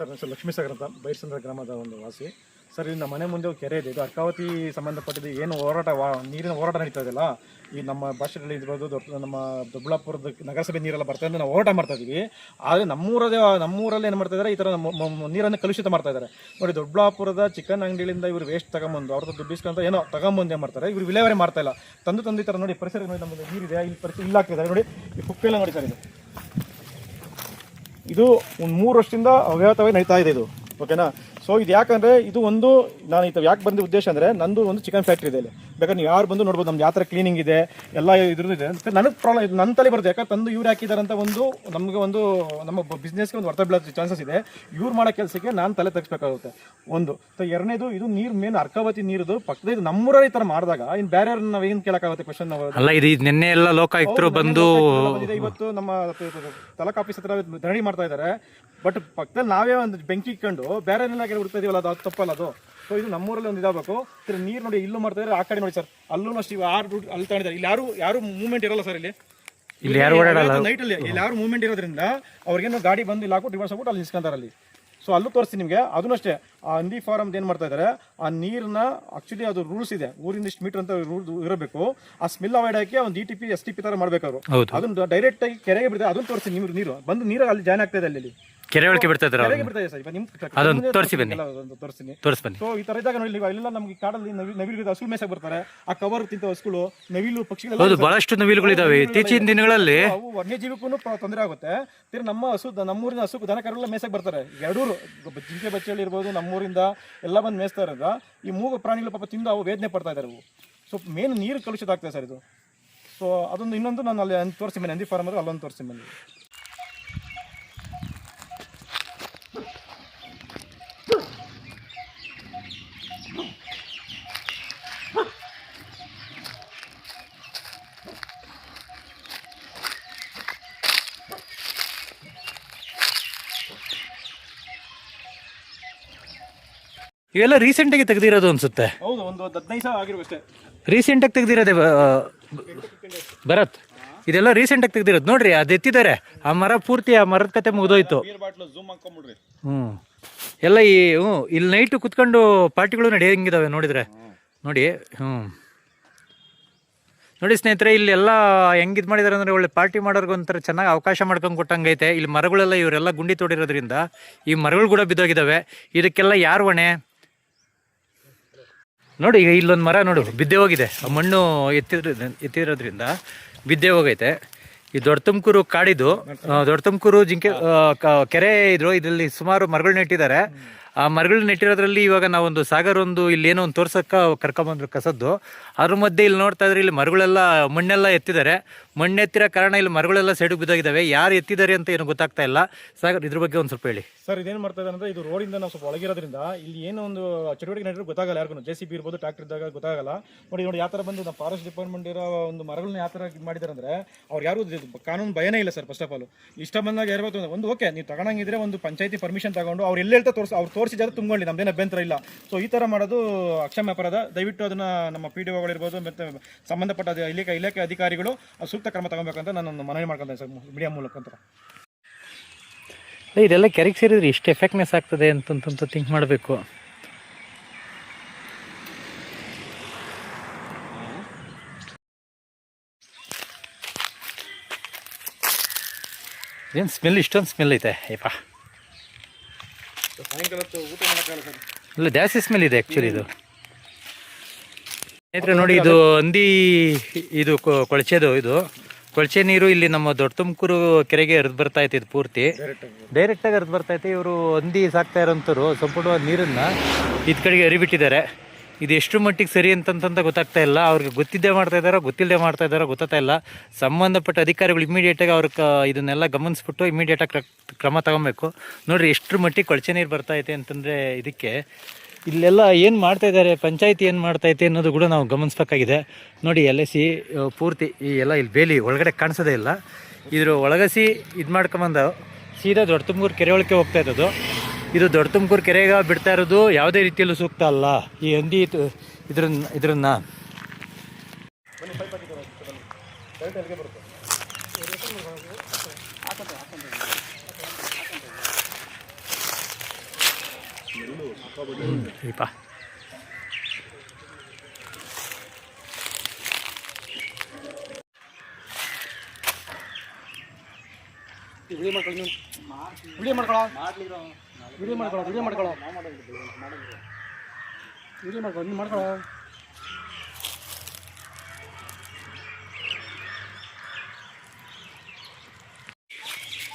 Sir, ನನ್ನ ಹೆಸರು ಲಕ್ಷ್ಮೀ ಸಾಗರ್ ಅಂತ, ಬೈರ್ಸಂದ್ರ ಗ್ರಾಮದ ಒಂದು ವಾಸಿ. ಸರ್, ಇಲ್ಲಿ ನಮ್ಮ ಮನೆ ಮುಂದೆ ಕೆರೆ ಇದೆ. ಇದು ಅರ್ಕಾವತಿ ಸಂಬಂಧಪಟ್ಟಿದ್ದು ಏನು ಹೋರಾಟ, ವಾ, ನೀರಿನ ಹೋರಾಟ ನಡೀತಾ ಇದೆಯಲ್ಲ ಈ ನಮ್ಮ ಭಾಷೆಗಳಲ್ಲಿ ಇರ್ಬೋದು, ದೊಡ್ಡ, ನಮ್ಮ ದೊಡ್ಡಬಳ್ಳಾಪುರದ ನಗರಸಭೆ ನೀರೆಲ್ಲ ಬರ್ತಾ ಇದೆ, ನಾವು ಹೋರಾಟ ಮಾಡ್ತಾ ಇದ್ದೀವಿ. ಆದರೆ ನಮ್ಮೂರದೇ ನಮ್ಮೂರಲ್ಲಿ ಏನು ಮಾಡ್ತಾ ಇದ್ದಾರೆ ಈ ಥರ ನೀರನ್ನು ಕಲುಷಿತ ಮಾಡ್ತಾ ಇದ್ದಾರೆ ನೋಡಿ, ದೊಡ್ಡಬಳ್ಳಾಪುರದ ಚಿಕನ್ ಅಂಗಡಿಯಿಂದ ಇವರು ವೇಸ್ಟ್ ತಗೊಂಬಂದು, ಅವ್ರದ್ದು ದುಡ್ಡು ಇಸ್ಕೊಂತ ಏನೋ ತಗೊಂಬಂದು ಏನು ಮಾಡ್ತಾರೆ? ಇವರು ವಿಲೇವಾರಿ ಮಾಡ್ತಾ ಇಲ್ಲ. ತಂದು ತಂದು ಈ ಥರ ನೋಡಿ ಪರಿಸರ ನೋಡಿ ನಮ್ಮದು ನೀರಿದೆ, ಇಲ್ಲಿ ಪರಿಸರ, ಇಲ್ಲ ಆಗ್ತಿದ್ದಾರೆ ನೋಡಿ, ಈ ಕುಕ್ಕೆಲ್ಲ ನೋಡಿ ಸರ್ ಇದು. ಇದು ಒಂದು ಮೂರು ವರ್ಷದಿಂದ ಅವ್ಯಾತವಾಗಿ ನಡೀತಾ ಇದೆ ಇದು. ಓಕೆನಾ ಸೊ ಇದು ಯಾಕಂದ್ರೆ ಇದು ಒಂದು ನಾನು ಇದು ಯಾಕೆ ಬಂದ ಉದ್ದೇಶ ಅಂದ್ರೆ ನಂದು ಒಂದು ಚಿಕನ್ ಫ್ಯಾಕ್ಟ್ರಿ ಇದೆ ಇಲ್ಲಿ. ಬೇಕಾದ್ರೆ ನೀವು ಯಾರು ಬಂದು ನೋಡ್ಬೋದು ನಮ್ದು ಯಾವ ಥರ ಕ್ಲೀನಿಂಗ್ ಇದೆ ಎಲ್ಲ ಇದ್ರದ್ದು ಇದೆ. ನನಗೆ ಪ್ರಾಬ್ಲಮ್ ಇದು ನನ್ನ ತಲೆ ಬರುತ್ತೆ. ಯಾಕಂದ್ರೆ ತಂದು ಇವ್ರು ಹಾಕಿದಾರಂತ ಅಂತ ಒಂದು ನಮಗೆ ಒಂದು ನಮ್ಮ ಬಿಸ್ನೆಸ್ಗೆ ಒಂದು ವರ್ತ ಬೀಳೋ ಚಾನ್ಸಸ್ ಇದೆ. ಇವ್ರು ಮಾಡೋ ಕೆಲಸಕ್ಕೆ ನಾನು ತಲೆ ತೆಗಿಸ್ಬೇಕಾಗುತ್ತೆ. ಒಂದು. ಸೊ ಎರಡನೇದು ಇದು ನೀರು ಮೇನ್ ಅರ್ಕಾವತಿ ನೀರುದು. ಪಕ್ಕದ ಇದು ನಮ್ಮೂರ ಈ ಥರ ಮಾಡಿದಾಗ ಇನ್ನು ಬೇರೆ ನಾವು ಏನು ಕೇಳೋಕ್ಕಾಗುತ್ತೆ ಕ್ವಶನ್ ನಾವು? ಅಲ್ಲ ಇದು ನಿನ್ನೆ ಎಲ್ಲ ಲೋಕಾಯುಕ್ತರು ಬಂದು. ಇವತ್ತು ನಮ್ಮ ತಲಕ್ ಆಫೀಸ್ ಹತ್ರ ಧರಣಿ ಮಾಡ್ತಾ ಇದ್ದಾರೆ ಬಟ್ ಪಕ್ಕದಲ್ಲಿ ನಾವೇ ಒಂದು ಬೆಂಕಿ ಇಟ್ಕೊಂಡು ಬೇರೆ ಬಿಡ್ತಾ ಇದೀವಲ್ಲ ಅದು ಅದು ತಪ್ಪಲ್ಲ ಅದು. ಸೊ ಇದು ನಮ್ಮೂರಲ್ಲಿ ಒಂದು ಇದಾಗಬೇಕು. ಸರ್ ನೀರು ನೋಡಿ ಇಲ್ಲೂ ಮಾಡ್ತಾ ಇದ್ರೆ ಆ ಕಡೆ ನೋಡಿ ಸರ್. ಅಲ್ಲೂ ಅಷ್ಟು ಇವು ಆರು ರೂಟ್ ಅಲ್ಲಿ ತಗೊಂಡಿದ್ದಾರೆ. ಇಲ್ಲಿ ಯಾರು ಯಾರು ಮೂವ್ಮೆಂಟ್ ಇರಲ್ಲ ಸರ್ ಇಲ್ಲಿ. ಇಲ್ಲಿ ಯಾರು ಓಡಾಡಲ್ಲ ನೈಟ್ ಅಲ್ಲಿ ಇಲ್ಲಿ ಯಾರು ಮೂವ್ಮೆಂಟ್ ಇರೋದ್ರಿಂದ ಅವ್ರಿಗೇನು ಗಾಡಿ ಬಂದು ಇಲ್ಲಿ ಹಾಕ್ಬಿಟ್ಟು ರಿವರ್ಸ್ ಹಾಕ್ಬಿಟ್ಟು ಅಲ್ಲಿ ನಿಲ್ಸ್ಕೊಂತಾರೆ ಅಲ್ಲಿ. ಸೊ ಅಲ್ಲೂ ತೋರಿಸ್ತೀನಿ ನಿಮಗೆ. ಅದನ್ನು ಅಷ್ಟೇ ಆ ಹಂದಿ ಫಾರಮ್ ಏನು ಮಾಡ್ತಾ ಇದ್ದಾರೆ ಆ ನೀರನ್ನ ಆಕ್ಚುಲಿ ಅದು ರೂಲ್ಸ್ ಇದೆ. ಊರಿಂದ ಇಷ್ಟು ಮೀಟರ್ ಅಂತ ರೂಲ್ ಇರಬೇಕು. ಆ ಸ್ಮೆಲ್ ಅವಾಯ್ಡ್ ಹಾಕಿ ಒಂದು E T P S T P ತರ ಮಾಡ್ಬೇಕು ಅವರು ಹೌದು. ಅದನ್ನ ಡೈರೆಕ್ಟ್ ಆಗಿ ಕೆರೆಗೆ ಬಿಡ್ತಾರೆ. ಅದನ್ನ ತೋರಿಸಿ ನೀರು ನೀರು. ಬಂದು ನೀರು ಅಲ್ಲಿ ಜಾಯ್ನ್ ಆಗ್ತಾ ಇದೆ ಅಲ್ಲಿ. ಕೆರೆ ಒಳಗೆ ಬಿಡ್ತಾ ಇದ್ದಾರೆ ಕೆರೆಗೆ ಬಿಡ್ತಾ ಇದೆ ಸರ್. ಇವಾಗ ನಿಮ್ ಅದೊಂದು ತೋರಿಸಿ ಬನ್ನಿ. ತೋರಿಸಿ ಅದೊಂದು ತೋರಿಸ್ತೀನಿ ತೋರಿಸ್ ಬನ್ನಿ. ಸೊ ಈ ತರ ಇದ್ದಾಗ ನೋಡಿ ಇಲ್ಲೆಲ್ಲ ನಮ್ಗೆ ಕಾಡಲ್ಲಿ ನವಿಲು ನವಿಲು ಹಸು ಮೇಸಕ್ ಬರ್ತಾರೆ. ಆ ಕವರ್ ತಿಂತ ಹಸುಗಳು ನವಿಲು ಪಕ್ಷಿಗಳು ಹೌದು ಬಹಳಷ್ಟು ನವಿಲುಗಳಿದಾವೆ ಇತ್ತೀಚಿನ ದಿನಗಳಲ್ಲಿ ಅವು ವನ್ಯಜೀವಿಗೂ ತೊಂದರೆ ಆಗುತ್ತೆ. ತಿರ್ಗಿ ನಮ್ಮ ಹಸು ನಮ್ಮೂರಿನ ಹಸು ದನ ಕರುಗಳ ಮೇಸಕ್ ಬರ್ತಾರೆ. ಎರಡೂರು ಜಿಂಕೆ ಬಚ್ಚಳಿ ಇರ್ಬೋದು ನಮ್ಮೂರಿಂದ ಎಲ್ಲ ಬಂದು ಮೇಯಿಸ್ತಾ ಇರೋದ. ಈ ಮೂಗು ಪ್ರಾಣಿಗಳು ಪಾಪ ತಿಂದು ಅವು ವೇದನೆ ಪಡ್ತಾ ಇದ್ದಾರೆ ಅವು ಸೊ ಮೇನ್ ನೀರು ಕಲುಷಿತ ಆಗ್ತದೆ ಸರ್ ಇದು. ಸೊ ಅದೊಂದು ಇನ್ನೊಂದು ನಾನು ಅಲ್ಲಿ ತೋರಿಸಿ ಬನ್ನಿ. ನಂದಿ ಫಾರ್ಮ್ ಅಲ್ಲೊಂದು ತೋರಿಸಿ ಬನ್ನಿ. ಇವೆಲ್ಲ ರೀಸೆಂಟ್ ಆಗಿ ತೆಗೆದಿರೋದು ಅನ್ಸುತ್ತೆ. ಹೌದು ಒಂದು ಹದಿನೈದು ಸಾವಿರ ಆಗಿರುವ ರೀಸೆಂಟ್ ಆಗಿ ತೆಗೆದಿರೋದೆ ಭರತ್? ಇದೆಲ್ಲ ರೀಸೆಂಟ್ ಆಗಿ ತೆಗೆದಿರೋದು. ನೋಡ್ರಿ ಅದು ಎತ್ತಿದ್ದಾರೆ. ಆ ಮರ ಪೂರ್ತಿ ಆ ಮರದ ಕತೆ ಮುಗಿದೋಯ್ತು. ಹ್ಮ್. ಎಲ್ಲ ಈ ಹ್ಞೂ ಇಲ್ಲಿ ನೈಟು ಕುತ್ಕೊಂಡು ಪಾರ್ಟಿಗಳು ನಡೆಯಂಗಿದಾವೆ ನೋಡಿದ್ರೆ. ನೋಡಿ ಹ್ಞೂ. ನೋಡಿ ಸ್ನೇಹಿತರೆ ಇಲ್ಲಿ ಎಲ್ಲ ಹೆಂಗ್ ಇದು ಮಾಡಿದಾರೆ ಅಂದ್ರೆ ಒಳ್ಳೆ ಪಾರ್ಟಿ ಮಾಡೋರ್ಗೆ ಒಂಥರ ಚೆನ್ನಾಗಿ ಅವಕಾಶ ಮಾಡ್ಕೊಂಡು ಕೊಟ್ಟಂಗೈತೆ. ಇಲ್ಲಿ ಮರಗಳೆಲ್ಲ ಇವರೆಲ್ಲ ಗುಂಡಿ ತೋಡಿರೋದ್ರಿಂದ ಈ ಮರಗಳು ಕೂಡ ಬಿದ್ದೋಗಿದ್ದಾವೆ ಇದಕ್ಕೆಲ್ಲ ಯಾರು ಹೊಣೆ? ನೋಡಿ, ಈಗ ಇಲ್ಲೊಂದು ಮರ ನೋಡು, ಬಿದ್ದೆ ಹೋಗಿದೆ. ಮಣ್ಣು ಎತ್ತಿದ್ರ ಎತ್ತಿರೋದ್ರಿಂದ ಬಿದ್ದೆ ಹೋಗೈತೆ. ಈ ದೊಡ್ಡ ತುಮಕೂರು ಕಾಡಿದು ದೊಡ್ಡ ತುಮಕೂರು ಜಿಂಕೆ ಕೆರೆ ಇದ್ರು, ಇದರಲ್ಲಿ ಸುಮಾರು ಮರಗಳನ್ನ ನೆಟ್ಟಿದ್ದಾರೆ. ಆ ಮರಗಳು ನೆಟ್ಟಿರೋದ್ರಲ್ಲಿ ಇವಾಗ ನಾವೊಂದು ಸಾಗರ ಒಂದು ಇಲ್ಲಿ ಏನೋ ಒಂದು ತೋರ್ಸಕ್ಕ ಕರ್ಕೊಂಬಂದ್ರು ಕಸದ್ದು. ಅದ್ರ ಮಧ್ಯೆ ಇಲ್ಲಿ ನೋಡ್ತಾ ಇದ್ರೆ ಇಲ್ಲಿ ಮರಗಳೆಲ್ಲ ಮಣ್ಣೆಲ್ಲ ಎತ್ತಿದ್ದಾರೆ. ಮಣ್ಣು ಎತ್ತಿರೋ ಕಾರಣ ಇಲ್ಲಿ ಮರಗಳೆಲ್ಲ ಸೈಡಿಗೆ ಬಿದ್ದಾಗಿದ್ದಾವೆ. ಯಾರು ಎತ್ತಿದ್ದಾರೆ ಅಂತ ಏನು ಗೊತ್ತಾಗ್ತಾ ಇಲ್ಲ. ಸಾಗರ್, ಇದ್ರ ಬಗ್ಗೆ ಒಂದು ಸ್ವಲ್ಪ ಹೇಳಿ. ಸರ್, ಇದೇನು ಮಾಡ್ತಾ ಇದೆ ಅಂದ್ರೆ ಇದು ರೋಡಿಂದ ನಾವು ಸ್ವಲ್ಪ ಒಳಗಿರೋದ್ರಿಂದ ಇಲ್ಲಿ ಏನೋ ಒಂದು ಚಟುವಟಿಕೆ ನಡೆದ್ರೆ ಗೊತ್ತಾಗಲ್ಲ ಯಾರಿಗೂ ಜೆ ಸಿ ಬಿ ಇರ್ಬೋದು ಟ್ರಾಕ್ಟರ್ ಇದ್ದಾಗ ಗೊತ್ತಾಗಲ್ಲ. ನೋಡಿ ನೋಡಿ ಯಾವ ಥರ ಬಂದು ನಮ್ಮ ಫಾರೆಸ್ಟ್ ಡಿಪಾರ್ಟ್ಮೆಂಟ್ ಇರೋ ಒಂದು ಮರಗಳನ್ನ ಯಾವ ಥರ ಮಾಡಿದ್ದಾರೆ ಅಂದರೆ ಅವ್ರು ಯಾರು ಕಾನೂನು ಭಯನೇ ಇಲ್ಲ ಸರ್ ಫಸ್ಟ್ ಆಫ್ ಆಲ್ ಇಷ್ಟ ಬಂದಾಗ ಇರ್ಬೋದು ಒಂದು ಓಕೆ ನೀವು ತಗೊಂಡಂಗಿದ್ರೆ ಒಂದು ಪಂಚಾಯತಿ ಪರ್ಮಿಷನ್ ತಗೊಂಡು ಅವ್ರು ಎಲ್ಲಿ ಹೇಳ್ತಾ ತೋರಿಸ್ ಅವ್ರು ತೋರಿಸಿ ಜಾಗ ತುಂಬಿಕೊಳ್ಳಿ ನಮ್ದೇನು ಅಭ್ಯಂತರ ಇಲ್ಲ. ಸೊ ಈ ಥರ ಮಾಡೋದು ಅಕ್ಷಮ್ಯ ಅಪರಾಧ. ದಯವಿಟ್ಟು ಅದನ್ನ ನಮ್ಮ ಪಿ ಡಿ ಒಗಳಿರ್ಬೋದು ಮತ್ತು ಸಂಬಂಧಪಟ್ಟ ಇಲಾಖೆ ಇಲಾಖೆ ಅಧಿಕಾರಿಗಳು ಸೂಕ್ತ ಕ್ರಮ ತಗೊಬೇಕಂತ ನಾನು ಮನವಿ ಮಾಡ್ಕೊಳ್ತೇನೆ ಸರ್ ಮೀಡಿಯಾ ಮೂಲಕ ಇದೆಲ್ಲ ಕೆರೆಗೆ ಸೇರಿದ್ರೆ ಎಷ್ಟು ಎಫೆಕ್ಟ್ನೆಸ್ ಆಗ್ತದೆ ಅಂತಂತ ಥಿಂಕ್ ಮಾಡಬೇಕು. ಏನು ಸ್ಮೆಲ್ ಇಷ್ಟೊಂದು ಸ್ಮೆಲ್ ಐತೆ, ಅಯ್ಯಪ್ಪ. ಊಟ ಇಲ್ಲ ಜಾಸ್ತಿ ಸ್ಮೆಲ್ ಇದೆ ಆ್ಯಕ್ಚುಲಿ ಇದು. ಸ್ನೇಹಿತರೆ, ನೋಡಿ ಇದು ಹಂದಿ ಇದು ಕೊಳಚೆದು ಇದು. ಕೊಳಚೆ ನೀರು ಇಲ್ಲಿ ನಮ್ಮ ದೊಡ್ಡ ತುಮಕೂರು ಕೆರೆಗೆ ಹರಿದು ಬರ್ತಾ ಐತೆ ಇದು ಪೂರ್ತಿ. ಡೈರೆಕ್ಟಾಗಿ ಹರಿದು ಬರ್ತಾ ಐತೆ ಇವರು ಹಂದಿ ಸಾಕ್ತಾ ಇರೋಂಥವ್ರು ಸಂಪೂರ್ಣವಾದ ನೀರನ್ನು ಇದ್ ಕಡೆಗೆ ಹರಿಬಿಟ್ಟಿದ್ದಾರೆ. ಇದು ಎಷ್ಟು ಮಟ್ಟಿಗೆ ಸರಿ ಅಂತಂತ ಗೊತ್ತಾಗ್ತಾ ಇಲ್ಲ. ಅವ್ರಿಗೆ ಗೊತ್ತಿದ್ದೇ ಮಾಡ್ತಾ ಇದ್ದಾರೋ ಗೊತ್ತಿಲ್ಲದೆ ಮಾಡ್ತಾ ಇದ್ದಾರೋ ಗೊತ್ತಾಗ್ತಾ ಇಲ್ಲ. ಸಂಬಂಧಪಟ್ಟ ಅಧಿಕಾರಿಗಳು ಇಮಿಡಿಯೇಟಾಗಿ ಅವ್ರ ಇದನ್ನೆಲ್ಲ ಗಮನಿಸ್ಬಿಟ್ಟು ಇಮಿಡಿಯೇಟಾಗಿ ಕ್ರಮ ತಗೊಬೇಕು. ನೋಡಿರಿ ಎಷ್ಟು ಮಟ್ಟಿಗೆ ಕೊಳಚೆ ನೀರು ಬರ್ತಾ ಐತೆ ಅಂತಂದರೆ ಇದಕ್ಕೆ ಇಲ್ಲೆಲ್ಲ ಏನು ಮಾಡ್ತಾ ಇದ್ದಾರೆ, ಪಂಚಾಯತಿ ಏನು ಮಾಡ್ತಾ ಐತೆ ಅನ್ನೋದು ಕೂಡ ನಾವು ಗಮನಿಸ್ಬೇಕಾಗಿದೆ. ನೋಡಿ ಎಲ್ ಸಿ ಪೂರ್ತಿ ಈ ಎಲ್ಲ ಇಲ್ಲಿ ಬೇಲಿ ಒಳಗಡೆ ಕಾಣಿಸೋದೇ ಇಲ್ಲ. ಇದ್ರ ಒಳಗಸಿ ಇದು ಮಾಡ್ಕೊಂಬಂದು ಸೀದಾ ದೊಡ್ಡ ಕೆರೆ ಒಳಕ್ಕೆ ಹೋಗ್ತಾ ಇರೋದು ಇದು ದೊಡ್ಡ ತುಮಕೂರು ಕೆರೆಗೆ ಬಿಡ್ತಾ ಇರೋದು ಯಾವುದೇ ರೀತಿಯಲ್ಲೂ ಸೂಕ್ತ ಅಲ್ಲ. ಈ ಹಂದಿ ಇದ್ರನ್ನ. ಇದ್ರನ್ನ ದೀಪ ಹುಳಿ ಮಾಡ್ಕೊಳ್ಳಿ ವಿಡಿಯೋ ಮಾಡ್ಕೊಳ್ಳೋ? ವಿಡಿಯೋ ಮಾಡ್ಕೊಳ್ಳೋ ವಿಡಿಯೋ ಮಾಡ್ಕೊಳ್ಳೋ ವಿಡಿಯೋ ಮಾಡ್ಕೊಳ್ಳೋ ನೀವು ಮಾಡ್ಕೊಳ್ಳೋ.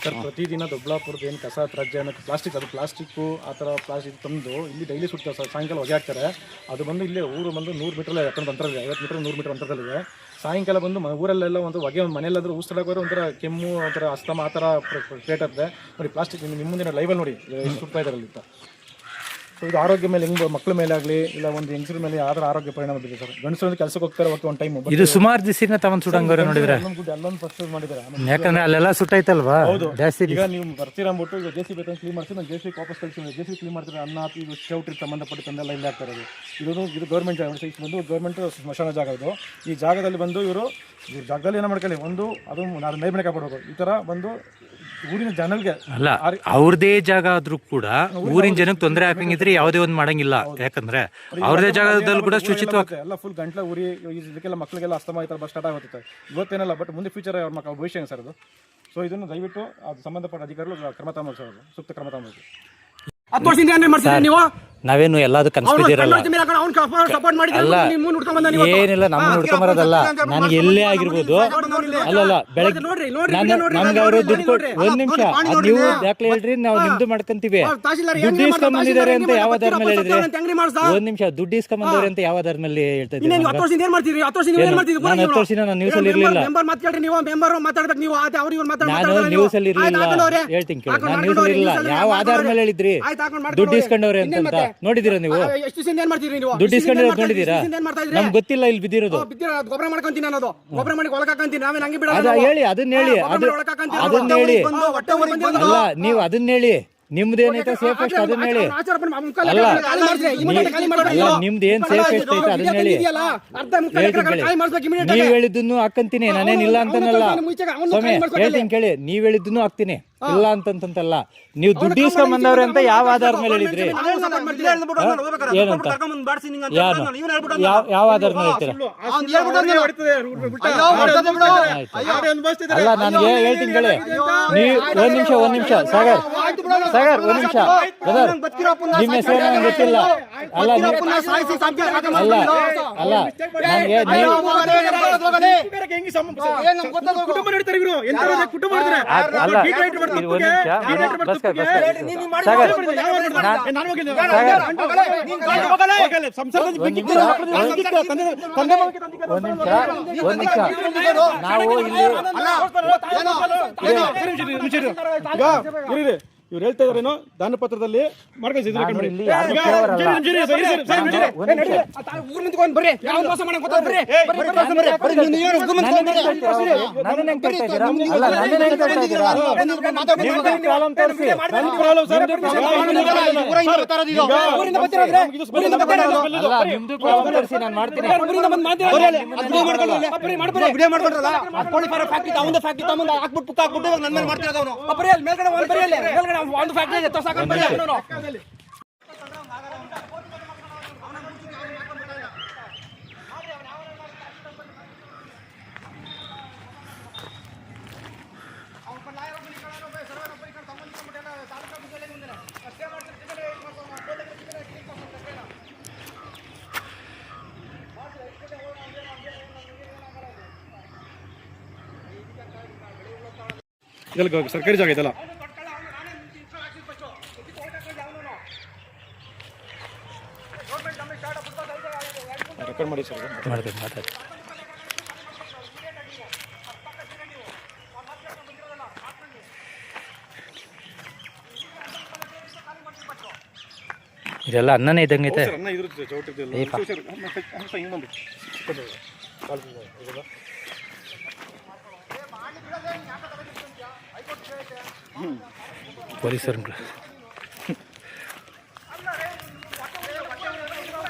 ಸರ್, ಪ್ರತಿದಿನ ದೊಡ್ಡಬಳ್ಳಾಪುರದ ಏನು ಕಸ ತ್ಯಾಜ್ಯ ಪ್ಲಾಸ್ಟಿಕ್ ಅದು ಪ್ಲಾಸ್ಟಿಕ್ಕು ಆ ಥರ ಪ್ಲಾಸ್ಟಿಕ್ ತಂದು ಇಲ್ಲಿ ಡೈಲಿ ಸುಡ್ತಾರೆ ಸರ್, ಸಾಯಂಕಾಲ ಹೊಗೆ ಹಾಕ್ತಾರೆ. ಅದು ಬಂದು ಇಲ್ಲೇ ಊರು ಬಂದು ನೂರು ಮೀಟ್ರಲ್ಲಿ ಯಾಕಂದ್ರೆ ಅಂತರದಲ್ಲಿ ಐವತ್ತು ಮೀಟ್ರ್, ನೂರು ಮೀಟ್ರ್ ಅಂತರದಲ್ಲಿದೆ. ಸಾಯಂಕಾಲ ಬಂದು ಮ- ಊರಲ್ಲೆಲ್ಲ ಒಂದು ಹೊಗೆ, ಮನೆಯಲ್ಲಾದರೂ ಹೋದ್ರೆ ಒಂಥರ ಕೆಮ್ಮು, ಒಂಥರ ಅಸ್ತಮ ಆ ಥರ ಕ್ರಿಯೇಟ್ ಆಗ್ತದೆ ನೋಡಿ ಪ್ಲಾಸ್ಟಿಕ್ ನಿಮ್ಮ ಮುಂದಿನ ಲೈವಲ್ಲಿ ನೋಡಿ ಸುಡ್ತಾ ಇದ್ದಾರೆ ಅಲ್ಲಿ ಸೊ ಇದು ಆರೋಗ್ಯ ಮೇಲೆ ಹೆಂಗೆ ಮಕ್ಕಳ ಮೇಲೆ ಆಗಲಿ ಇಲ್ಲ ಒಂದು ಹೆಂಗಸರ ಮೇಲೆ ಯಾವ್ದಾರ ಆರೋಗ್ಯ ಪರಿಣಾಮ ಬಿದ್ದಿದೆ ಸರ್? ಗಂಡಸರು ಅಂದ್ರೆ ಕೆಲಸಕ್ಕೆ ಹೋಗ್ತಾರೆ ಒಂದು ಟೈಮ್ ಇದು ಸುಮಾರು ದಿಸಿನ ತಗೊಂಡ್ ಸುಡಂಗರ ನೋಡಿದ್ರೆ. ಅಲ್ಲೊಂದು ಗುಡ್ಡ ಅಲ್ಲೊಂದು ಫಸ್ಟ್ ಮಾಡಿದ್ದಾರೆ ಆಮೇಲೆ ಯಾಕಂದ್ರೆ ಅಲ್ಲೆಲ್ಲ ಸುಟ್ಟೈತಲ್ವಾ ಜಾಸ್ತಿ ಈಗ ನೀವು ಬರ್ತೀರಾ ಅಂದ್ಬಿಟ್ಟು ಈಗ ಜೆ ಸಿ ಬೇಕಂತ ಕ್ಲೀನ್ ಮಾಡ್ತೀನಿ ನಾನು ಜೆ ಸಿ ವಾಪಸ್ ಕಳಿಸಿ ಜೆ ಸಿ ಕ್ಲೀನ್ ಮಾಡ್ತಾರೆ ಅನ್ನ ಹಾಕಿ ಇದು ಸಂಬಂಧಪಟ್ಟ ತಂದೆಲ್ಲ ಇಲ್ಲಿ ಆಗ್ತಾರೆ ಇದು ಇದು ಗೌರ್ಮೆಂಟ್ ಜಾಗ ಇದು ಬಂದು ಗೌರ್ಮೆಂಟ್ ಸ್ಮಶಾನ ಜಾಗ ಇದು ಈ ಜಾಗದಲ್ಲಿ ಬಂದು ಇವರು ಜಾಗದಲ್ಲಿ ಏನೋ ಮಾಡ್ಕೊಳ್ಳಿ ಒಂದು ಅದು ನಾನು ನೈರ್ಮಲ್ಯ ಕಾಪಾಡೋದು ಈ ಥರ ಬಂದು ಊರಿನ ಜನರಿಗೆ ಅಲ್ಲ ಅವ್ರದೇ ಜಾಗ ಆದ್ರೂ ಕೂಡ ಊರಿನ ಜನಕ್ಕೆ ತೊಂದರೆ ಹಾಕಂಗಿದ್ರೆ ಯಾವುದೇ ಒಂದು ಮಾಡಂಗಿಲ್ಲ. ಯಾಕಂದ್ರೆ ಅವ್ರದೇ ಜಾಗದಲ್ಲಿ ಕೂಡ ಶುಚಿತ್ವ. ಎಲ್ಲ ಫುಲ್ ಗಂಟ್ಲ ಉರಿ ಇದಕ್ಕೆಲ್ಲ ಮಕ್ಕಳಿಗೆಲ್ಲ ಅಸ್ತಮ ಈ ಥರ ಸ್ಟಾರ್ಟ್ ಆಗುತ್ತೆ ಇವತ್ತೇನಲ್ಲ ಬಟ್ ಮುಂದೆ ಫ್ಯೂಚರ್ ಅವ್ರ ಮಕ್ಕಳ ಭವಿಷ್ಯ ಸರ್ ಅದು. ಸೊ ಇದನ್ನು ದಯವಿಟ್ಟು ಅದು ಸಂಬಂಧಪಟ್ಟ ಅಧಿಕಾರಿಗಳು ಕ್ರಮ ತಗೊಂಡು ಸರ್ ಸೂಕ್ತ ಕ್ರಮ ತಗೊಂಡು ಹತ್ತು ವರ್ಷದಿಂದ ಏನ್ ಮಾಡ್ತಿದ್ರಿ ನೀವು? ನಾವೇನು ಸಪೋರ್ಟ್ ಮಾಡಿದ್ರೆ ಅಲ್ಲ ಏನಿಲ್ಲ ನಮ್ಮ ಹುಡ್ಕೊಂಬರೋದಲ್ಲ ನನ್ಗೆ ಎಲ್ಲೇ ಆಗಿರ್ಬೋದು ಅಲ್ಲಲ್ಲ ಬೆಳಗ್ಗೆ ನಮ್ಗೆ ಅವರು ದುಡ್ಡು ಕೊಟ್ಟು. ಒಂದ್ ನಿಮಿಷ. ನೀವು ದಾಖಲೆ ಹೇಳ್ರಿ ನಾವು ನಿಮ್ದು ಮಾಡ್ಕೊಂತೀವಿ ದುಡ್ಡು ಇಸ್ಕೊಂಬಂದಿದ್ದಾರೆ ಅಂತ? ಯಾವ ಆಧಾರ ಮೇಲೆ ಹೇಳಿದ್ರಿ? ಒಂದ್ ನಿಮಿಷ ದುಡ್ಡು ಇಸ್ಕೊಂಡ್ ಬಂದವ್ರೆ ಅಂತ ಯಾವ ಆಧಾರ ಮೇಲೆ ಹೇಳ್ತಾ ಇದ್ದೀನಿ ನಾನು ಹತ್ತು ವರ್ಷದಿಂದ ನಾನು ನ್ಯೂಸ್ ಅಲ್ಲಿ ಇರ್ಲಿಲ್ಲ. ನಾನು ನ್ಯೂಸ್ ಅಲ್ಲಿ ಇರ್ಲಿಲ್ಲ. ಹೇಳ್ತೀನಿ ಕೇಳಿ ನಾನು ನ್ಯೂಸ್ ಅಲ್ಲಿ ಇರ್ಲಿಲ್ಲ ಯಾವ ಆಧಾರ ಮೇಲೆ ಹೇಳಿದ್ರಿ ದುಡ್ಡು. ಇಸ್ಕೊಂಡವ್ರೆ ಅಂತ? ನೋಡಿದಿರಾ ನೀವು? ಎಷ್ಟು ದಿನ ಏನ್ ಮಾಡ್ತೀರಿ ನೀವು? ದುಡ್ಡು ಇಸ್ಕೊಂಡಿರೋದು ನೋಡಿದೀರಾ? ಏನ್ ಮಾಡ್ತಾ ಇದ್ರಿ? ನಮ್ಗೆ ಗೊತ್ತಿಲ್ಲ ಇಲ್ಲಿ ಬಿದ್ದಿರೋದು. ಬಿದ್ದಿರ ಗೊಬ್ಬರ ಮಾಡ್ಕೊಂತೀನಿ ಅನ್ನೋದು ಗೊಬ್ಬರ ಮಾಡಿ ಒಳಗೆ ಹಾಕಂತೀನಿ. ನಾವೇನ್ ಹಂಗೆ ಬಿಡಲ್ಲ ಅದ ಹೇಳಿ ಅದನ್ನ ಹೇಳಿ. ಅದು. ಅದನ್ನ ಹೇಳಿ. ಅಲ್ಲ ನೀವು ಅದನ್ನ ಹೇಳಿ. ನಿಮ್ದೇನೈತೆ ಸೇಫೆಸ್ಟ್ ಅದನ್ನ ಹೇಳಿ ಅಲ್ಲ. ಅಲ್ಲ. ನಿಮ್ದು ಏನ್ ಸೇಫೆಸ್ಟ್ ಐತೆ ಅದನ್ನ ಹೇಳಿ ಹೇಳ್ತೀನಿ ನೀವ್. ಹೇಳಿದ್ದನ್ನು ಹಾಕಂತೀನಿ ಅಂತನಲ್ಲ ಅವ್ನು ಸ್ವಾಮಿ ಖಾಲಿ ಹೇಳ್ತೀನಿ ಕೇಳಿ ನೀವ್ ಹೇಳಿದ್ದನ್ನು ಹಾಕ್ತೀನಿ ಇಲ್ಲ ಅಂತಂತಲ್ಲ ನೀವು ದುಡ್ಡು ಇಸ್ಕೊಂಡ್ ಬಂದವ್ರೆ ಅಂತ ಯಾವ ಆಧಾರ ಮೇಲೆ ಹೇಳಿದ್ರಿ. ಏನಂತ ಯಾರು ಯಾವ ಯಾವ ಆಧಾರ ಮೇಲೆ ಹೇಳ್ತೀರಾ ಅಲ್ಲ ನಾನು ಹೇಳ್ತೀನಿ ಕೇಳಿ ನೀವು ಒಂದ್ ನಿಮಿಷ ಒಂದ್ ನಿಮಿಷ ಸಾಗರ್ ಸಾಗರ್ ಒಂದು ನಿಮಿಷ ಬ್ರದರ್ ನಿಮ್ಮ ಹೆಸರು ನನಗೆ ಗೊತ್ತಿಲ್ಲ ಅಲ್ಲ ಅಲ್ಲ ಅಲ್ಲ ನನಗೆ ನೀವು ಅಲ್ಲ ಇದು ಒಂದ್ ನಿಮಿಷ ಸಾಗರ್ ಒಂದ್ ನಿಮಿಷ ಒಂದು ನಿಮಿಷ ನಾವು ಇಲ್ಲಿ ಇವ್ರು ಹೇಳ್ತಾ ಇದಾರೇನೋ ದಾನ ಪತ್ರದಲ್ಲಿ ಮಾಡ್ಕೊಂಡ್ರಲ್ಲ ಫ್ಯಾಕ್ಟ್ರಿ ತಗೊಂಡ್ ಹಾಕ್ಬಿಟ್ಟು ಪುಕ್ಕ ಹಾಕ್ಬಿಟ್ಟು ನನ್ನ ಮೇಲೆ ಮಾಡ್ತಿರೋದು ಅವನು. ಮೇಲ್ಗಡೆ ಮೇಲ್ಗಡೆ ಒಂದು ಫ್ಯಾಕ್ಟ್ರಿ ಇದೆ ತೋರ್ಸಾಕೊಂಡ್ ಬರ್ರಿ ಅವನು ಇದೆಲ್ಲ ಸರ್ಕಾರಿ ಜಾಗ ಇದೆಲ್ಲ ರೆಕಾರ್ಡ್ ಮಾಡಿ ಸರ್. ಮಾಡ್ತೀನಿ ಮಾತಾಡಿ ಇದೆಲ್ಲ ಅನ್ನನೇ ಇದ್ದಂಗೆ ಐತೆ. ಪೊಲೀಸರು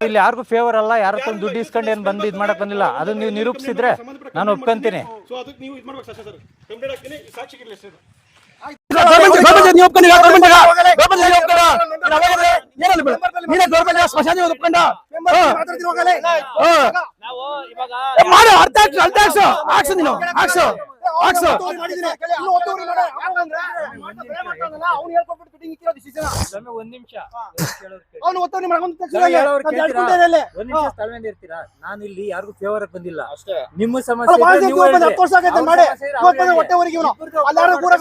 ಇಲ್ಲಿ ಯಾರಿಗೂ ಫೇವರ್ ಅಲ್ಲ ಯಾರ ದುಡ್ಡು ಇಸ್ಕೊಂಡು ಏನು ಬಂದು ಇದ್ ಮಾಡಕ್ ಬಂದಿಲ್ಲ ಅದನ್ನ ನೀವು ನಿರೂಪಿಸಿದ್ರೆ ನಾನು ಒಪ್ಕೊಂತೀನಿ ಸೊ ಅದಕ್ಕೆ ನೀವು ಇದು ಮಾಡ್ಬೇಕು ಸರ್ ಸರ್ ಕಂಪ್ಲೇಂಟ್ ಹಾಕ್ತೀನಿ ಈ ಸಾಕ್ಷಿಗೆ ಗೌರ್ಮೆಂಟ್ ನೀವು ಒಪ್ಕೊಂಡು ಗೌರ್ಮೆಂಟ್ ಗೌರ್ಮೆಂಟ್ ಒಪ್ಕೊಂಡು. ಏನಲ್ಲ ಬಿಡು. ನೀನೇ ಗೌರ್ಮೆಂಟ್ ಸ್ಮಶಾನ ಒಪ್ಕೊಂಡ. ಮಾಡು ಅರ್ಥ ಹಾಕ್ಸು ಅರ್ಧ ಹಾಕ್ಸು ಹಾಕ್ಸು ನೀನು ಹಾಕ್ಸು ಒಂದ್ ನಿಮಿಷ. ಅವ್ನು ಒತ್ತುವರಿ ಮಾಡ್ಕೊಂಡು ಇರ್ತೀರಾ ನಾನು ಇಲ್ಲಿ ಯಾರಿಗೂ ಫೇವರ್ ಬಂದಿಲ್ಲ. ನಿಮ್ಮ ಸಮಸ್ಯೆ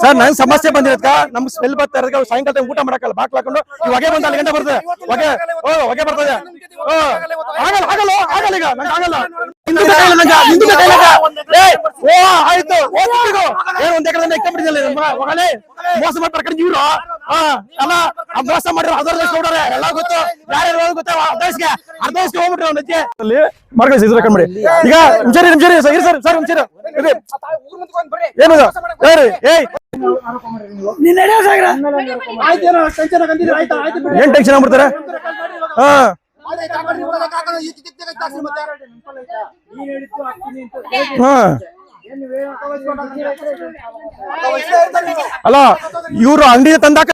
ಸರ್ ನನ್ ಸಮಸ್ಯೆ ಬಂದಿರತ್ತ ನಮ್ ಸ್ಮೆಲ್ ಬರ್ತಾ ಇರೋದಕ್ಕೆ ಸಾಯಂಕಾಲ ಊಟ ಮಾಡಕ್ಕಲ್ಲ ಬಾಕ್ಲ ಹಾಕೊಂಡು ಈ ಹೊಗೆ ಬಂದ ಅಲ್ಲಿ ಗಂಟೆ ಬರ್ತದೆ ಹೊಗೆ ಓ ಹೊಗೆ ಬರ್ತದೆ. ಆಗಲ್ಲ ಆಗಲ್ಲ ಆಗಲ್ಲ ಈಗ ನಂಗೆ ಆಗಲ್ಲ. ಓ ಆಯ್ತು. ಏನ್ ಒಂದ್ ಎಕರೆ ಇಕ್ಕಂಬಿಟ್ಟಿದ್ದಿಲ್ಲ ಹೋಗಲೇ ಮೋಸ ಇವ್ರು. ಅಲ್ಲ ಮೋಸ ಮಾಡಿರೋ ಅದರ ನೋಡ್ರೆ ಎಲ್ಲ ಗೊತ್ತು. ಯಾರ್ಯಾರು ಗೊತ್ತಾ ಅರ್ಧಸ್ಗೆ ಅರ್ಧಸ್ಗೆ ಹೋಗ್ಬಿಟ್ರು ಅವ್ನ ನೆಚ್ಚೆ. ಅಲ್ಲಿ ಮಾರ್ಗ ಕಣ್ಬಿಡಿ. ಈಗ ನಿಮ್ಸರಿ ನಿಮ್ಸರಿ ಸರ್ ಸರ್ ಸರ್ ನಿಮ್ಸರಿ ಏಯ್. ಏನೋ ಬಿಡಿ. ಏನ್ ಟೆನ್ಷನ್ ಆಗ್ಬಿಡ್ತಾರೆ? ಹಾ. ಹಾ. ಅಲ್ಲ ಇವ್ರು ಅಂಗಡಿ ತಂದಾಕ